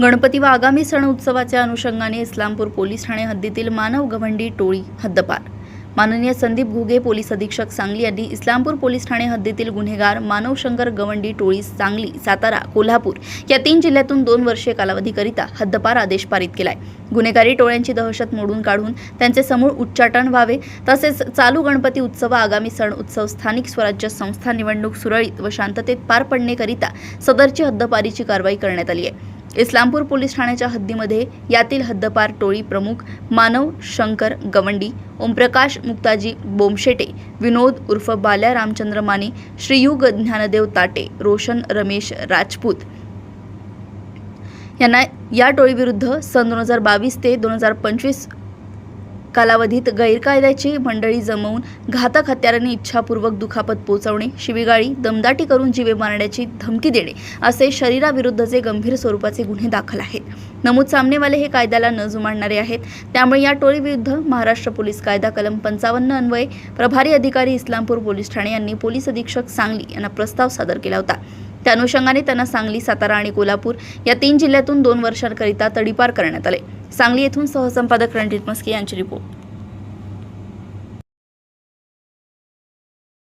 गणपती व आगामी सण उत्सवाच्या अनुषंगाने इस्लामपूर पोलीस ठाणे हद्दीतील मानव गवंडी टोळी हद्दपार. माननीय संदीप घुगे पोलीस अधीक्षक सांगली यांनी इस्लामपूर पोलीस ठाणे हद्दीतील गुन्हेगार मानव शंकर गवंडी टोळी सांगली सातारा कोल्हापूर या तीन जिल्ह्यातून दोन वर्षीय कालावधीकरिता हद्दपार आदेश पारित केलाय. गुन्हेगारी टोळ्यांची दहशत मोडून काढून त्यांचे समूळ उच्चाटन व्हावे तसेच चालू गणपती उत्सव आगामी सण उत्सव स्थानिक स्वराज्य संस्था निवडणूक सुरळीत व शांततेत पार पडणेकरिता सदरची हद्दपारीची कारवाई करण्यात आली आहे. इस्लामपूर पोलीस ठाण्याच्या हद्दीमध्ये यातील हद्दपार टोळी प्रमुख मानव शंकर गवंडी ओमप्रकाश मुक्ताजी बोमशेटे विनोद उर्फ बाल्या रामचंद्र माने श्रीयुग ज्ञानदेव ताटे रोशन रमेश राजपूत. यांना या टोळीविरुद्ध सन दोन हजार बावीस ते दोन हजार पंचवीस कालावधीत गैरकायद्याची मंडळी जमवून घातक हत्याराने इच्छापूर्वक दुखापत पोचवणे शिवीगाळी दमदाटी करून जीवे मारण्याची धमकी देणे असे शरीराविरुद्धचे गंभीर स्वरूपाचे गुन्हे दाखल आहेत. नमूद सामनेवाले हे कायद्याला न जुमानणारे आहेत. त्यामुळे या टोळीविरुद्ध महाराष्ट्र पोलीस कायदा कलम पंचावन्न अन्वये प्रभारी अधिकारी इस्लामपूर पोलीस ठाणे यांनी पोलीस अधीक्षक सांगली यांना प्रस्ताव सादर केला होता. त्या अनुषंगाने त्यांना सांगली सातारा आणि कोल्हापूर या तीन जिल्ह्यातून दोन वर्षांकरिता तडीपार करण्यात आले. सांगली येथून सहसंपादक रणजित मस्के यांची रिपोर्ट.